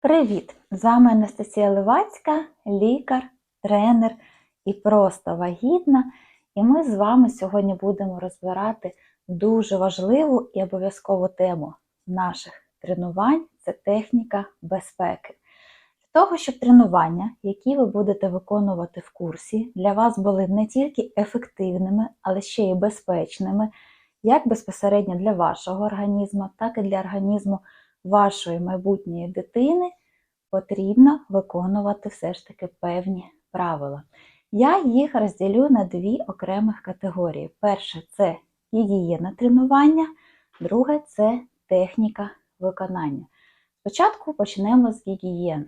Привіт! З вами Анастасія Левацька, лікар, тренер і просто вагітна. І ми з вами сьогодні будемо розбирати дуже важливу і обов'язкову тему наших тренувань це техніка безпеки. Для того, щоб тренування, які ви будете виконувати в курсі, для вас були не тільки ефективними, але ще й безпечними, як безпосередньо для вашого організму, так і для організму вашої майбутньої дитини потрібно виконувати все ж таки певні правила. Я їх розділю на дві окремих категорії. Перше це гігієна тренування, друге це техніка виконання. Спочатку почнемо з гігієни.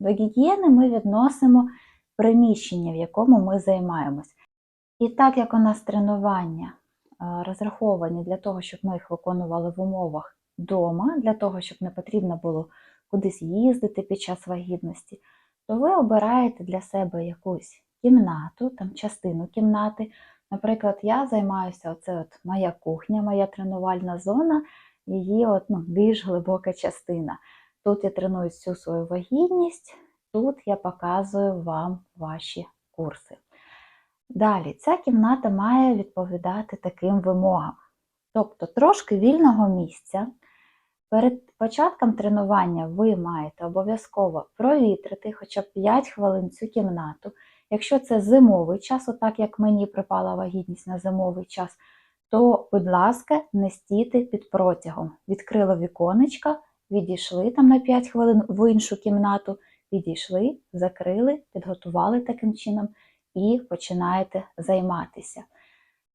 До гігієни ми відносимо приміщення, в якому ми займаємось. І так як у нас тренування е, розраховані для того, щоб ми їх виконували в умовах вдома, для того, щоб не потрібно було кудись їздити під час вагітності, то ви обираєте для себе якусь кімнату, там частину кімнати. Наприклад, я займаюся, оце от моя кухня, моя тренувальна зона, її от, ну, більш глибока частина. Тут я треную всю свою вагітність, тут я показую вам ваші курси. Далі, ця кімната має відповідати таким вимогам. Тобто трошки вільного місця. Перед початком тренування ви маєте обов'язково провітрити хоча б 5 хвилин цю кімнату. Якщо це зимовий час, отак як мені припала вагітність на зимовий час, то, будь ласка, не стійте під протягом. Відкрили віконечка, відійшли там на 5 хвилин в іншу кімнату, підійшли, закрили, підготували таким чином і починаєте займатися.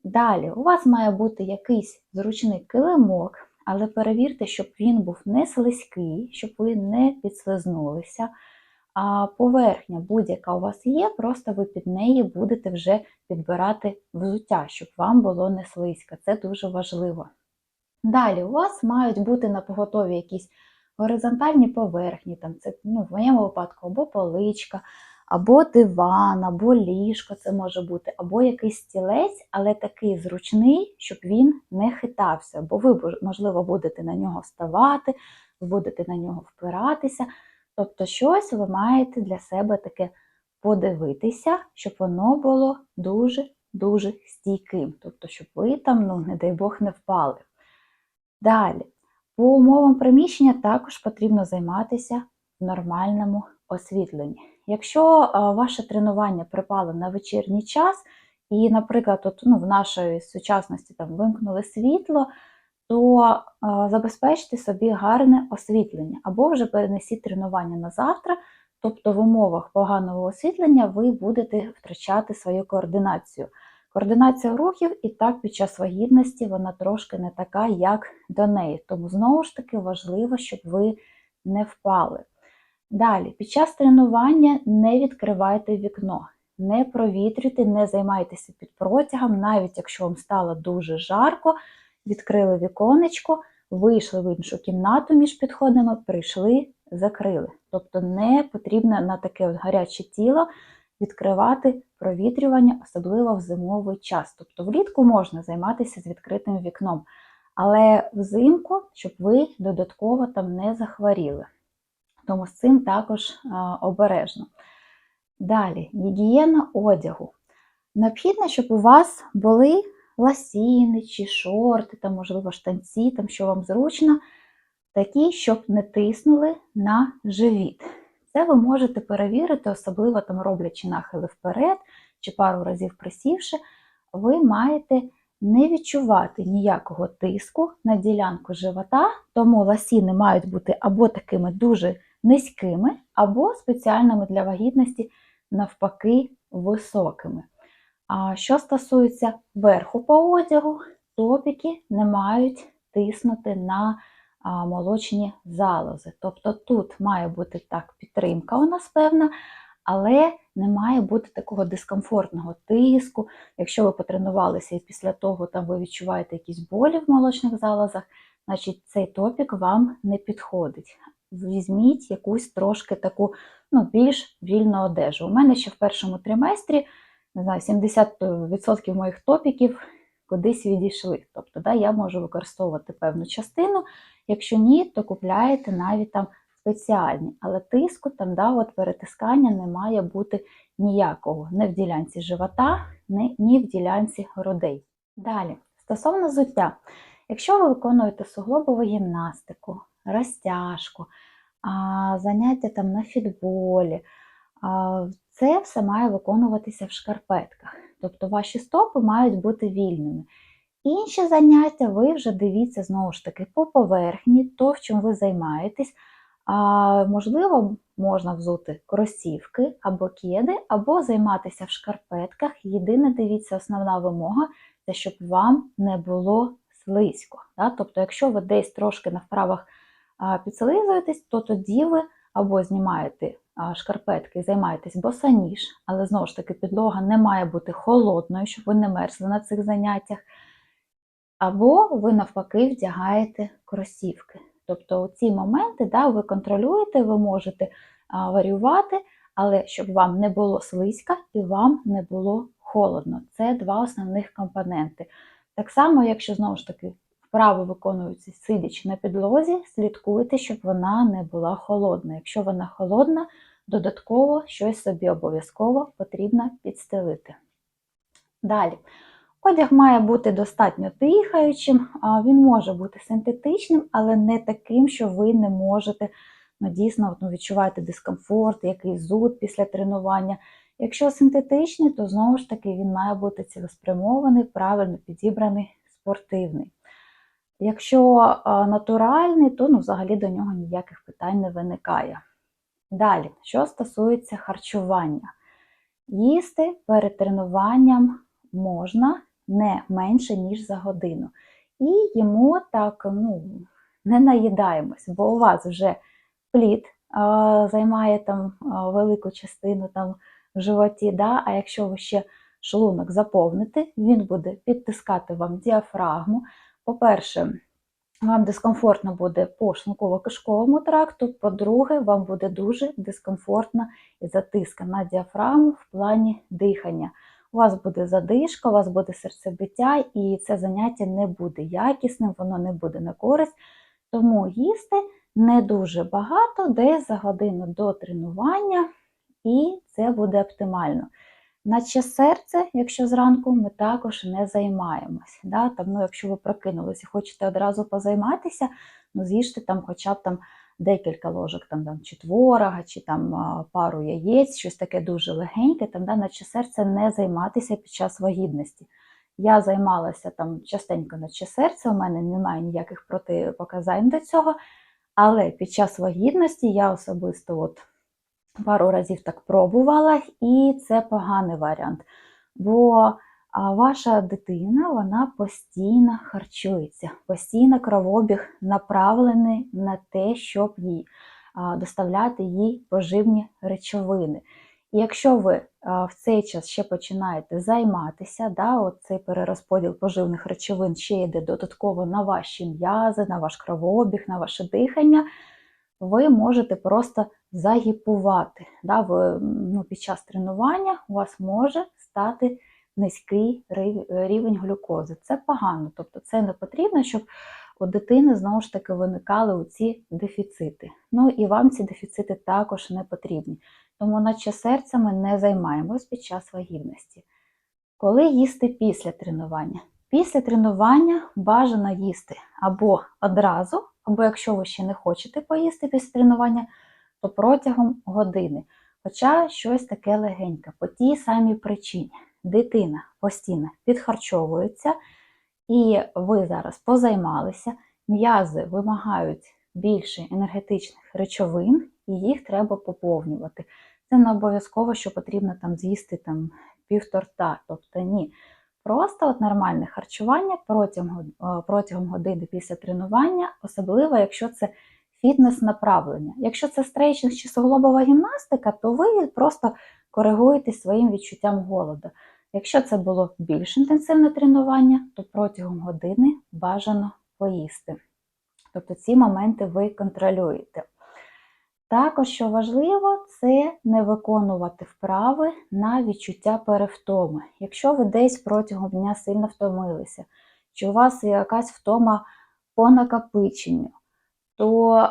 Далі, у вас має бути якийсь зручний килимок, але перевірте, щоб він був не слизький, щоб ви не підслизнулися. А поверхня будь-яка у вас є, просто ви під неї будете вже підбирати взуття, щоб вам було не слизько. Це дуже важливо. Далі, у вас мають бути на поготові якісь горизонтальні поверхні, там це ну, в моєму випадку або поличка, або диван, або ліжко це може бути, або якийсь стілець, але такий зручний, щоб він не хитався, бо ви, можливо, будете на нього вставати, будете на нього впиратися. Тобто, щось ви маєте для себе таке подивитися, щоб воно було дуже-дуже стійким. Тобто, щоб ви там, ну, не дай Бог, не впали. Далі, по умовам приміщення також потрібно займатися в нормальному освітленні. Якщо ваше тренування припало на вечірній час, і, наприклад, от, ну, в нашій сучасності там вимкнули світло, то забезпечте собі гарне освітлення, або вже перенесіть тренування на завтра, тобто в умовах поганого освітлення ви будете втрачати свою координацію. Координація рухів і так під час вагітності вона трошки не така, як до неї. Тому знову ж таки важливо, щоб ви не впали. Далі, під час тренування не відкривайте вікно, не провітрюйте, не займайтеся під протягом, навіть якщо вам стало дуже жарко, відкрили віконечко, вийшли в іншу кімнату між підходами, прийшли, закрили. Тобто не потрібно на таке от гаряче тіло відкривати провітрювання, особливо в зимовий час. Тобто влітку можна займатися з відкритим вікном, але взимку, щоб ви додатково там не захворіли. Тому з цим також обережно. Далі, гігієна одягу. Необхідно, щоб у вас були ласіни чи шорти, там, можливо, штанці, там, що вам зручно, такі, щоб не тиснули на живіт. Це ви можете перевірити, особливо там роблячи нахили вперед чи пару разів присівши, ви маєте не відчувати ніякого тиску на ділянку живота, тому ласіни мають бути або такими дуже низькими, або спеціальними для вагітності, навпаки, високими. А що стосується верху по одягу, топіки не мають тиснути на молочні залози. Тобто тут має бути так підтримка у нас певна, але не має бути такого дискомфортного тиску. Якщо ви потренувалися і після того там ви відчуваєте якісь болі в молочних залозах, значить цей топік вам не підходить. Візьміть якусь трошки таку ну, більш вільну одежу. У мене ще в першому триместрі не знаю, 70% моїх топіків кудись відійшли. Тобто да, я можу використовувати певну частину. Якщо ні, то купляєте навіть там спеціальні, але тиску там, да, от перетискання не має бути ніякого, не в ділянці живота, ні, в ділянці грудей. Далі, стосовно взуття, якщо ви виконуєте суглобову гімнастику, розтяжку, заняття там на фітболі, це все має виконуватися в шкарпетках. Тобто ваші стопи мають бути вільними. Інші заняття ви вже дивіться знову ж таки по поверхні, то, в чому ви займаєтесь. А, Можливо, можна взути кросівки або кеди, або займатися в шкарпетках. Єдине, дивіться, основна вимога це щоб вам не було слизько. Да? Тобто, якщо ви десь трошки на вправах підслизуєтесь, то тоді ви або знімаєте шкарпетки і займаєтесь босаніж, але знову ж таки підлога не має бути холодною, щоб ви не мерзли на цих заняттях. Або ви навпаки вдягаєте кросівки. Тобто ці моменти да, ви контролюєте, ви можете а, варіювати, але щоб вам не було слизька і вам не було холодно. Це два основних компоненти. Так само, якщо знову ж таки вправи виконуються сидячи на підлозі, слідкуйте, щоб вона не була холодна. Якщо вона холодна, додатково щось собі обов'язково потрібно підстелити. Далі. Одяг має бути достатньо дихаючим, він може бути синтетичним, але не таким, що ви не можете ну, дійсно ну, відчуваєте дискомфорт, якийсь зуд після тренування. Якщо синтетичний, то знову ж таки він має бути цілеспрямований, правильно підібраний, спортивний. Якщо натуральний, то ну, взагалі до нього ніяких питань не виникає. Далі, що стосується харчування, їсти перед тренуванням можна не менше, ніж за годину. І йому так ну, не наїдаємось, бо у вас вже плід а, займає там а, велику частину там в животі. Да? А якщо ви ще шлунок заповните, він буде підтискати вам діафрагму. По-перше, вам дискомфортно буде по шлунково-кишковому тракту, по-друге, вам буде дуже дискомфортна і затиска на діафрагму в плані дихання. У вас буде задишка, у вас буде серцебиття, і це заняття не буде якісним, воно не буде на користь. Тому їсти не дуже багато, десь за годину до тренування, і це буде оптимально. Наче серце, якщо зранку, ми також не займаємось. Да? Там, ну, Якщо ви прокинулись і хочете одразу позайматися, ну, з'їжте там хоча б там декілька ложок там, там, чи творога, чи там пару яєць, щось таке дуже легеньке, там, да, наче серце не займатися під час вагітності. Я займалася там частенько наче серце, у мене немає ніяких протипоказань до цього. Але під час вагітності я особисто от пару разів так пробувала, і це поганий варіант. Бо ваша дитина вона постійно харчується, постійно кровобіг направлений на те, щоб їй доставляти їй поживні речовини. І якщо ви в цей час ще починаєте займатися, да, цей перерозподіл поживних речовин ще йде додатково на ваші м'язи, на ваш кровообіг, на ваше дихання, ви можете просто загіпувати. Да, ви, ну, Під час тренування у вас може стати низький рівень глюкози. Це погано, тобто це не потрібно, щоб у дитини знову ж таки виникали ці дефіцити. Ну і вам ці дефіцити також не потрібні. Тому, наче серця ми не займаємось під час вагітності. Коли їсти після тренування? Після тренування бажано їсти або одразу, або якщо ви ще не хочете поїсти після тренування, то протягом години. Хоча щось таке легеньке, по тій самій причині дитина постійно підхарчовується, і ви зараз позаймалися, м'язи вимагають більше енергетичних речовин, і їх треба поповнювати. Це не обов'язково, що потрібно там з'їсти там півторта, тобто ні. Просто от нормальне харчування протягом е, протягом години після тренування, особливо, якщо це фітнес направлення. Якщо це стрейчинг чи суглобова гімнастика, то ви просто коригуєте своїм відчуттям голоду. Якщо це було більш інтенсивне тренування, то протягом години бажано поїсти. Тобто ці моменти ви контролюєте. Також, що важливо, це не виконувати вправи на відчуття перевтоми. Якщо ви десь протягом дня сильно втомилися, чи у вас є якась втома по накопиченню, то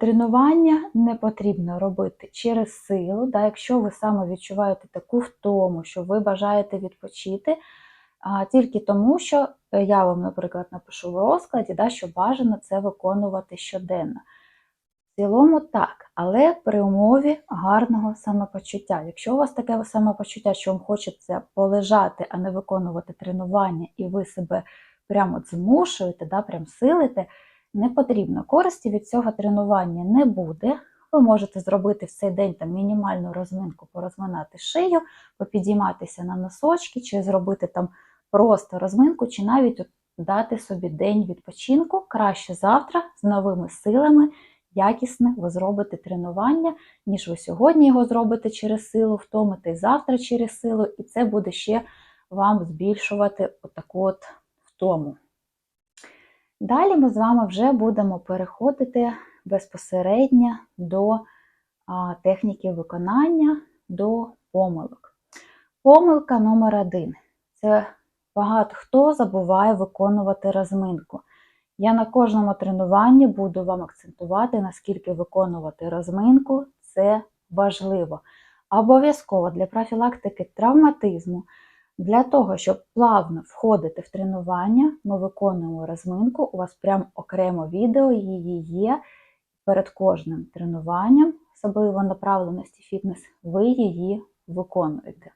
Тренування не потрібно робити через силу. Да, якщо ви саме відчуваєте таку втому, що ви бажаєте відпочити, тільки тому, що е, я вам, наприклад, напишу в розкладі, да, що бажано це виконувати щоденно. В цілому так, але при умові гарного самопочуття. Якщо у вас таке самопочуття, що вам хочеться полежати, а не виконувати тренування, і ви себе прямо змушуєте, да, прям силите, не потрібно. Користі від цього тренування не буде. Ви можете зробити в цей день там мінімальну розминку, порозминати шию, попідійматися на носочки, чи зробити там просто розминку, чи навіть дати собі день відпочинку. Краще завтра з новими силами, якісне ви зробите тренування, ніж ви сьогодні його зробите через силу, втомите завтра через силу, і це буде ще вам збільшувати отаку от втому. Далі ми з вами вже будемо переходити безпосередньо до техніки виконання, до помилок. Помилка номер один це багато хто забуває виконувати розминку. Я на кожному тренуванні буду вам акцентувати, наскільки виконувати розминку це важливо. Обов'язково для профілактики травматизму, для того, щоб плавно входити в тренування, ми виконуємо розминку. У вас прям окремо відео її є перед кожним тренуванням, особливо направленості фітнес, ви її виконуєте.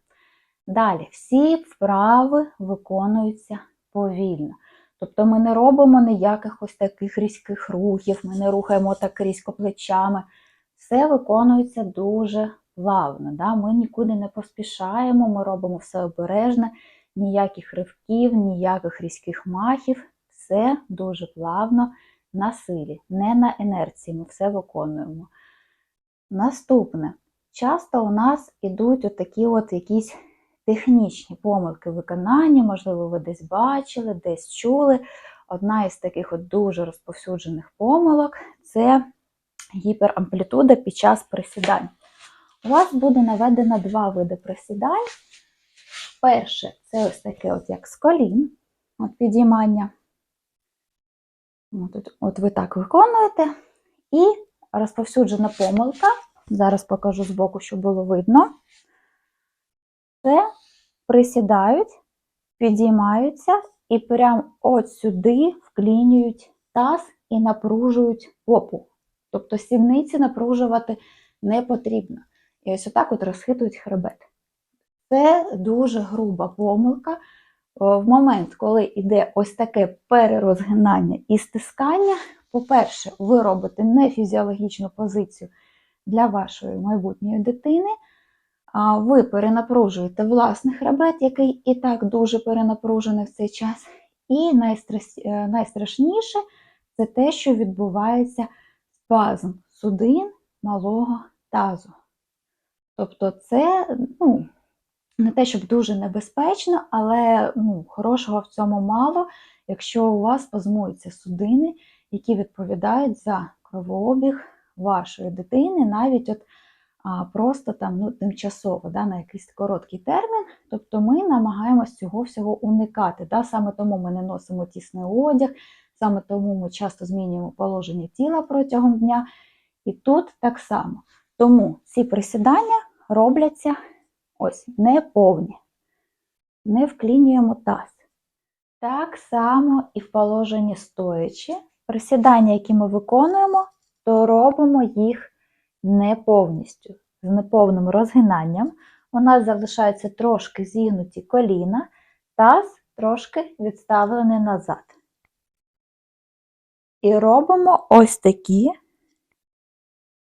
Далі, всі вправи виконуються повільно. Тобто ми не робимо ніяких ось таких різких рухів, ми не рухаємо так різко плечами. Все виконується дуже плавно. Да? Ми нікуди не поспішаємо, ми робимо все обережно, ніяких ривків, ніяких різких махів. Все дуже плавно на силі, не на інерції. Ми все виконуємо. Наступне. Часто у нас ідуть отакі от якісь технічні помилки виконання, можливо, ви десь бачили, десь чули. Одна із таких от дуже розповсюджених помилок це гіперамплітуда під час присідань. У вас буде наведено два види присідань. Перше це ось таке, от як з колін, от підіймання. От, от ви так виконуєте. І розповсюджена помилка. Зараз покажу збоку, щоб було видно. Це присідають, підіймаються і прямо от сюди вклінюють таз і напружують попу. Тобто сідниці напружувати не потрібно. І ось отак от розхитують хребет. Це дуже груба помилка. В момент, коли йде ось таке перерозгинання і стискання, по-перше, ви робите нефізіологічну позицію для вашої майбутньої дитини. Ви перенапружуєте власний хребет, який і так дуже перенапружений в цей час. І найстрашніше це те, що відбувається спазм судин малого тазу. Тобто, це ну, не те, щоб дуже небезпечно, але ну, хорошого в цьому мало, якщо у вас спазмуються судини, які відповідають за кровообіг вашої дитини, навіть от а, просто там ну, тимчасово, да, на якийсь короткий термін. Тобто ми намагаємось цього всього уникати. Да? Саме тому ми не носимо тісний одяг, саме тому ми часто змінюємо положення тіла протягом дня. І тут так само. Тому ці присідання робляться ось неповні. Не вклінюємо таз. Так само і в положенні стоячи. Присідання, які ми виконуємо, то робимо їх не повністю. З неповним розгинанням. У нас залишаються трошки зігнуті коліна, таз трошки відставлений назад. І робимо ось такі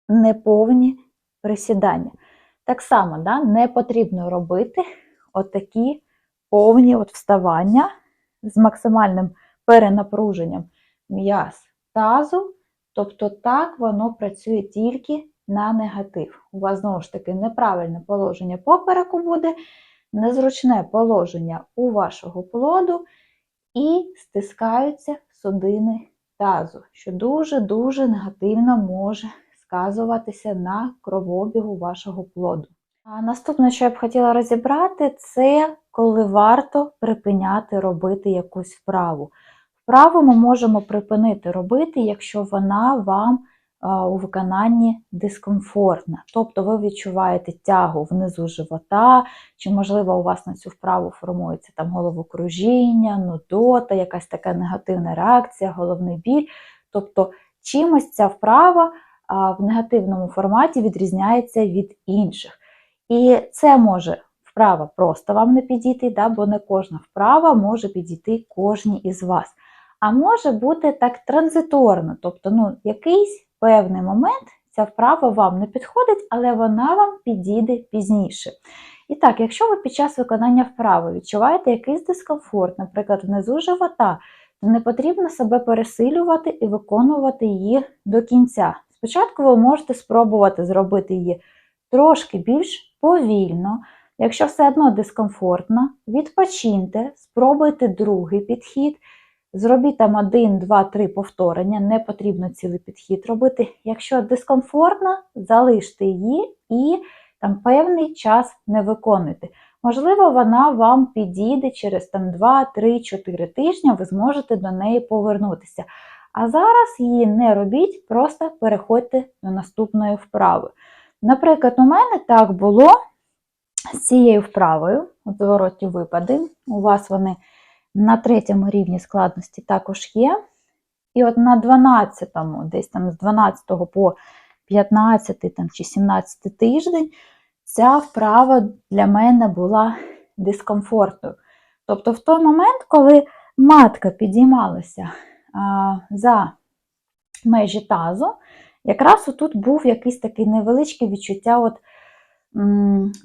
неповні присідання. Так само да, не потрібно робити отакі повні от вставання з максимальним перенапруженням м'яз тазу. Тобто так воно працює тільки на негатив. У вас, знову ж таки, неправильне положення попереку буде, незручне положення у вашого плоду і стискаються судини тазу, що дуже-дуже негативно може сказуватися на кровообігу вашого плоду. А наступне, що я б хотіла розібрати, це коли варто припиняти робити якусь вправу. Вправу ми можемо припинити робити, якщо вона вам у виконанні дискомфортна. Тобто ви відчуваєте тягу внизу живота, чи, можливо, у вас на цю вправу формується там головокружіння, нудота, якась така негативна реакція, головний біль. Тобто чимось ця вправа в негативному форматі відрізняється від інших. І це може вправа просто вам не підійти, да, бо не кожна вправа може підійти кожній із вас. А може бути так транзиторно, тобто ну, якийсь певний момент ця вправа вам не підходить, але вона вам підійде пізніше. І так, якщо ви під час виконання вправи відчуваєте якийсь дискомфорт, наприклад, внизу живота, то не потрібно себе пересилювати і виконувати її до кінця. Спочатку ви можете спробувати зробити її трошки більш повільно. Якщо все одно дискомфортно, відпочиньте, спробуйте другий підхід. Зробіть там один, два, три повторення, не потрібно цілий підхід робити. Якщо дискомфортно, залиште її і там певний час не виконуйте. Можливо, вона вам підійде через там 2, 3, 4 тижні, ви зможете до неї повернутися. А зараз її не робіть, просто переходьте до наступної вправи. Наприклад, у мене так було з цією вправою, от зворотні випади, у вас вони на третьому рівні складності також є. І от на 12-му, десь там з 12 по 15 там, чи 17 тиждень, ця вправа для мене була дискомфортною. Тобто, в той момент, коли матка підіймалася за межі тазу, якраз отут був якийсь такий невеличке відчуття от,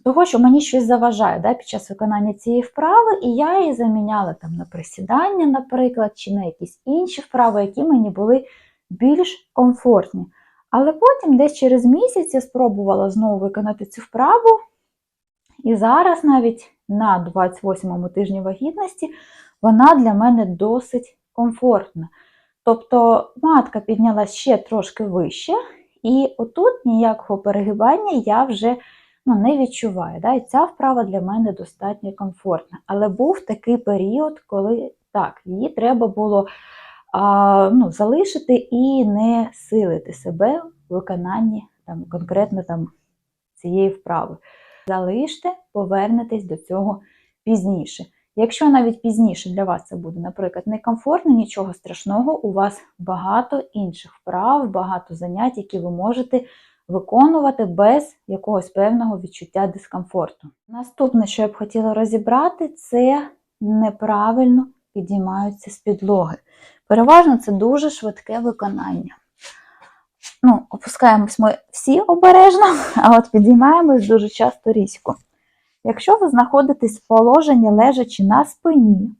того, що мені щось заважає да, під час виконання цієї вправи, і я її заміняла там на присідання, наприклад, чи на якісь інші вправи, які мені були більш комфортні. Але потім, десь через місяць, я спробувала знову виконати цю вправу, і зараз навіть на 28-му тижні вагітності вона для мене досить комфортна. Тобто матка піднялась ще трошки вище, і отут ніякого перегибання я вже ну, не відчуваю. Да? І ця вправа для мене достатньо комфортна. Але був такий період, коли так, її треба було а, ну, залишити і не силити себе в виконанні там, конкретно там, цієї вправи. Залиште, повернетесь до цього пізніше. Якщо навіть пізніше для вас це буде, наприклад, некомфортно, нічого страшного, у вас багато інших вправ, багато занять, які ви можете виконувати без якогось певного відчуття дискомфорту. Наступне, що я б хотіла розібрати, це неправильно підіймаються з підлоги. Переважно це дуже швидке виконання. Ну, Опускаємось ми всі обережно, а от підіймаємось дуже часто різко. Якщо ви знаходитесь в положенні лежачи на спині,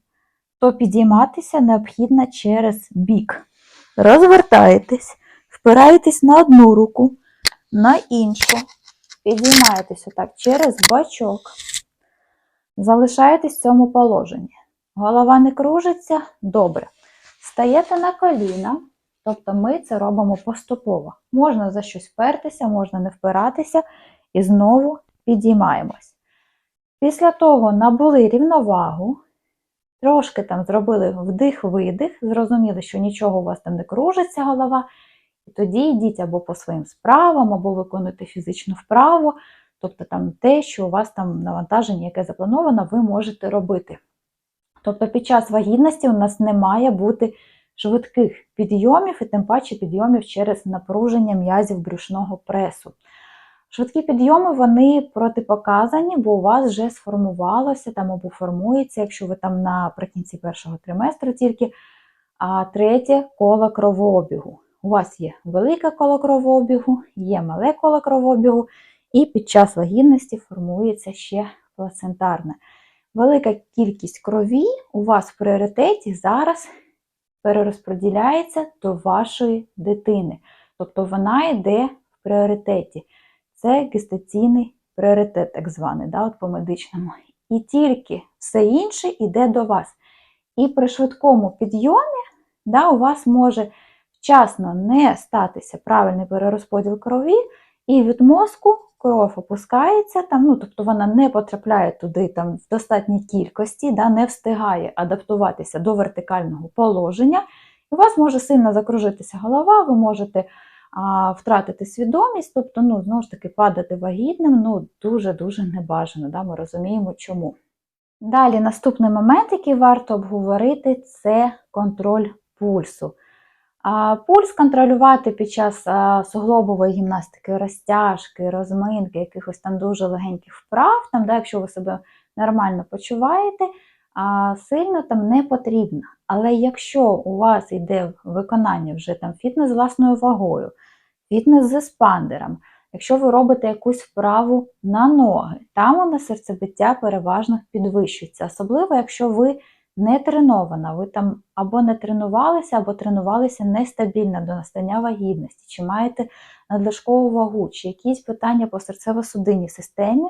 то підійматися необхідно через бік. Розвертаєтесь, впираєтесь на одну руку, на іншу, підіймаєтесь отак через бачок, залишаєтесь в цьому положенні. Голова не кружиться, добре. Стаєте на коліна, тобто ми це робимо поступово. Можна за щось впертися, можна не впиратися, і знову підіймаємось. Після того набули рівновагу, трошки там зробили вдих-видих, зрозуміли, що нічого у вас там не кружиться голова. І тоді йдіть або по своїм справам, або виконуйте фізичну вправу, тобто там те, що у вас там навантаження, яке заплановано, ви можете робити. Тобто під час вагітності у нас не має бути швидких підйомів, і тим паче підйомів через напруження м'язів брюшного пресу. Швидкі підйоми вони протипоказані, бо у вас вже сформувалося там або формується, якщо ви там наприкінці першого триместру тільки а третє коло кровообігу. У вас є велике коло кровообігу, є мале коло кровообігу, і під час вагітності формується ще плацентарне. Велика кількість крові у вас в пріоритеті зараз перерозподіляється до вашої дитини. Тобто вона йде в пріоритеті. Це гестаційний пріоритет, так званий, да, от по медичному. І тільки все інше йде до вас. І при швидкому підйомі да, у вас може вчасно не статися правильний перерозподіл крові, і від мозку кров опускається, там, ну, тобто вона не потрапляє туди там, в достатній кількості, да, не встигає адаптуватися до вертикального положення. І у вас може сильно закружитися голова, ви можете втратити свідомість, тобто, ну, знову ж таки, падати вагітним ну, дуже-дуже небажано. Да? Ми розуміємо, чому. Далі, наступний момент, який варто обговорити, це контроль пульсу. Пульс контролювати під час суглобової гімнастики, розтяжки, розминки, якихось там дуже легеньких вправ, там, да, якщо ви себе нормально почуваєте, сильно там не потрібно. Але якщо у вас йде виконання вже там фітнес з власною вагою, фітнес з еспандером, якщо ви робите якусь вправу на ноги, там у нас серцебиття переважно підвищується, особливо якщо ви не тренована, ви там або не тренувалися, або тренувалися нестабільно до настання вагітності, чи маєте надлишкову вагу, чи якісь питання по серцево-судинній системі,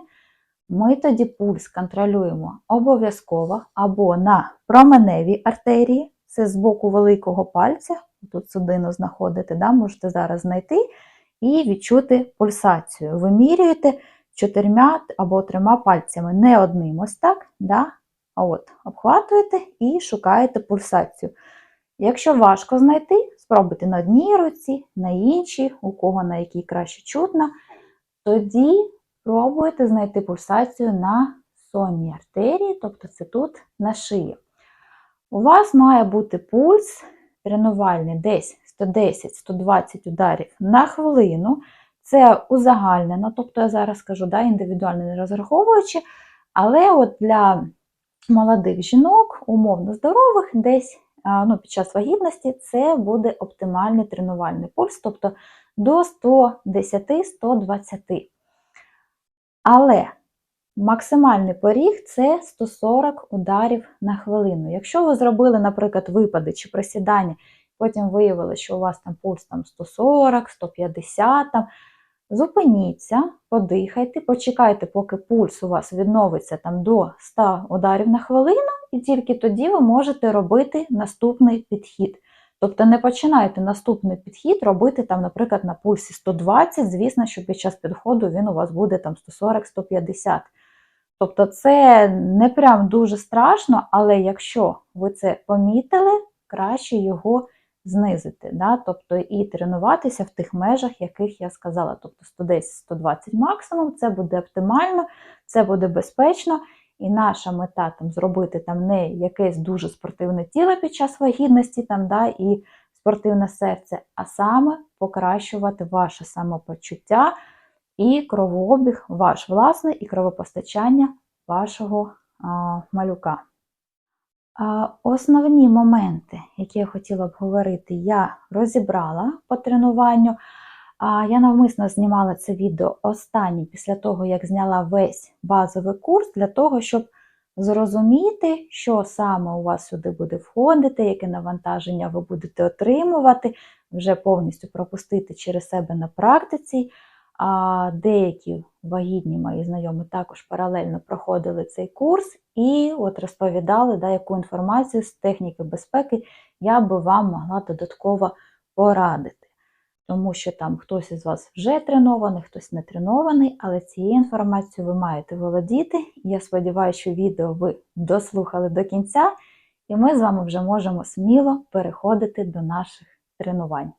ми тоді пульс контролюємо обов'язково або на променевій артерії, це з боку великого пальця, тут судину знаходите, да, можете зараз знайти, і відчути пульсацію. Вимірюєте чотирма або трьома пальцями, не одним ось так, да, а от обхватуєте і шукаєте пульсацію. Якщо важко знайти, спробуйте на одній руці, на іншій, у кого на якій краще чутно, тоді пробуйте знайти пульсацію на сонній артерії, тобто це тут на шиї. У вас має бути пульс тренувальний десь 110-120 ударів на хвилину. Це узагальнено, тобто я зараз кажу, да, індивідуально не розраховуючи, але от для молодих жінок, умовно здорових, десь ну, під час вагітності це буде оптимальний тренувальний пульс, тобто до 110-120. Але максимальний поріг це 140 ударів на хвилину. Якщо ви зробили, наприклад, випади чи присідання, потім виявили, що у вас там пульс там 140, 150, там, зупиніться, подихайте, почекайте, поки пульс у вас відновиться там до 100 ударів на хвилину, і тільки тоді ви можете робити наступний підхід. Тобто не починайте наступний підхід робити, там, наприклад, на пульсі 120, звісно, що під час підходу він у вас буде там 140-150. Тобто це не прям дуже страшно, але якщо ви це помітили, краще його знизити. Да? Тобто і тренуватися в тих межах, яких я сказала. Тобто 110-120 максимум, це буде оптимально, це буде безпечно. І наша мета там зробити там не якесь дуже спортивне тіло під час вагітності, там, да, і спортивне серце, а саме покращувати ваше самопочуття і кровообіг, ваш власний, і кровопостачання вашого а, малюка. А, Основні моменти, які я хотіла б говорити, я розібрала по тренуванню. Я навмисно знімала це відео останнє після того, як зняла весь базовий курс, для того, щоб зрозуміти, що саме у вас сюди буде входити, яке навантаження ви будете отримувати, вже повністю пропустити через себе на практиці. Деякі вагітні мої знайомі також паралельно проходили цей курс і от розповідали, да, яку інформацію з техніки безпеки я би вам могла додатково порадити тому що там хтось із вас вже тренований, хтось не тренований, але цією інформацією ви маєте володіти. Я сподіваюся, що відео ви дослухали до кінця, і ми з вами вже можемо сміло переходити до наших тренувань.